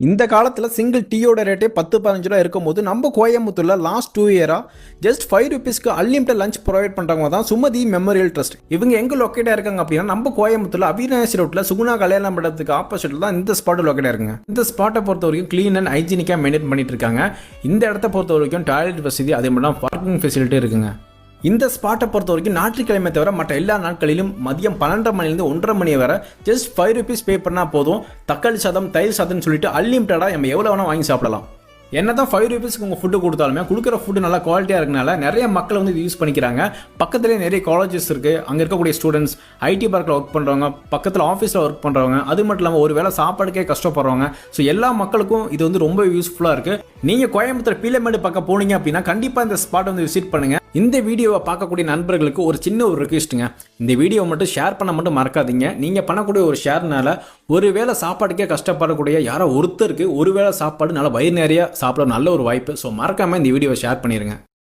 இந்த காலத்தில் சிங்கிள் டீயோட ரேட்டே பத்து பதினஞ்சு ரூபா இருக்கும்போது நம்ம கோயம்புத்தூரில் லாஸ்ட் டூ இயராக ஜஸ்ட் ஃபைவ் ருபீஸ்க்கு அன்லிமிட்டட் லஞ்ச் ப்ரொவைட் பண்ணுறவங்க தான் சுமதி மெமோரியல் ட்ரஸ்ட் இவங்க எங்கே லொக்கேட்டாக இருக்காங்க அப்படின்னா நம்ம கோயம்புத்தூரில் அவினாசி ரோட்டில் சுகுணா கல்யாணம் படத்துக்கு ஆப்போசிட்டில் தான் இந்த ஸ்பாட்டு லொக்கேட்டாக இருக்குங்க. இந்த ஸ்பாட்டை பொறுத்த வரைக்கும் க்ளீன் அண்ட் ஹைஜீனிக்காக மெயின்டைன் பண்ணிட்டு இருக்காங்க. இந்த இடத்த பொறுத்த வரைக்கும் டாய்லெட் வசதி அதே மாதிரி பார்க்கிங் ஃபெசிலிட்டி இருக்குங்க. இந்த ஸ்பாட்டை பொறுத்த வரைக்கும் ஞாயிற்றுக்கிழமை தவிர மற்ற எல்லா நாட்களிலும் மதியம் பன்னெண்டரை மணிலேருந்து ஒன்றரை மணி வரை ஜஸ்ட் ஃபைவ் ருபீஸ் பே பண்ணால் போதும். தக்காளி சாதம் தயிர் சாதம்னு சொல்லிட்டு அன்லிமிட்டடாக நம்ம எவ்வளோ வேணால் வாங்கி சாப்பிடலாம். என்ன தான் ஃபைவ் ருபீஸ்க்கு உங்கள் ஃபுட்டு கொடுத்தாலுமே கொடுக்குற ஃபுட்டு நல்லா குவாலிட்டியாக இருக்கனால நிறைய மக்கள் வந்து இது யூஸ் பண்ணிக்கிறாங்க. பக்கத்துலேயே நிறைய காலேஜஸ் இருக்குது அங்கே இருக்கக்கூடிய ஸ்டூடெண்ட்ஸ் ஐடி பார்க்கில் ஒர்க் பண்ணுறவங்க பக்கத்தில் ஆஃபீஸில் ஒர்க் பண்ணுறவங்க அது மட்டும் இல்லாமல் ஒரு வேளை சாப்பாடுக்கே கஷ்டப்படுறவங்க. ஸோ எல்லா மக்களுக்கும் இது வந்து ரொம்ப யூஸ்ஃபுல்லாக இருக்குது நீங்கள் கோயம்புத்தூர் பீலமேடு பக்கம் போனீங்க அப்படின்னா கண்டிப்பாக இந்த ஸ்பாட் வந்து விசிட் பண்ணுங்கள் இந்த வீடியோவை பார்க்கக்கூடிய நண்பர்களுக்கு ஒரு சின்ன ஒரு ரிக்வெஸ்ட்டுங்க இந்த வீடியோ மட்டும் ஷேர் பண்ண மட்டும் மறக்காதீங்க. நீங்கள் பண்ணக்கூடிய ஒரு ஷேர்னால ஒருவேளை சாப்பாட்டுக்கே கஷ்டப்படக்கூடிய யாரோ ஒருத்தருக்கு ஒருவேளை சாப்பாடு நல்லா வயிறு நிறையா சாப்பிட நல்ல ஒரு வாய்ப்பு. ஸோ மறக்காமல் இந்த வீடியோவை ஷேர் பண்ணிடுங்க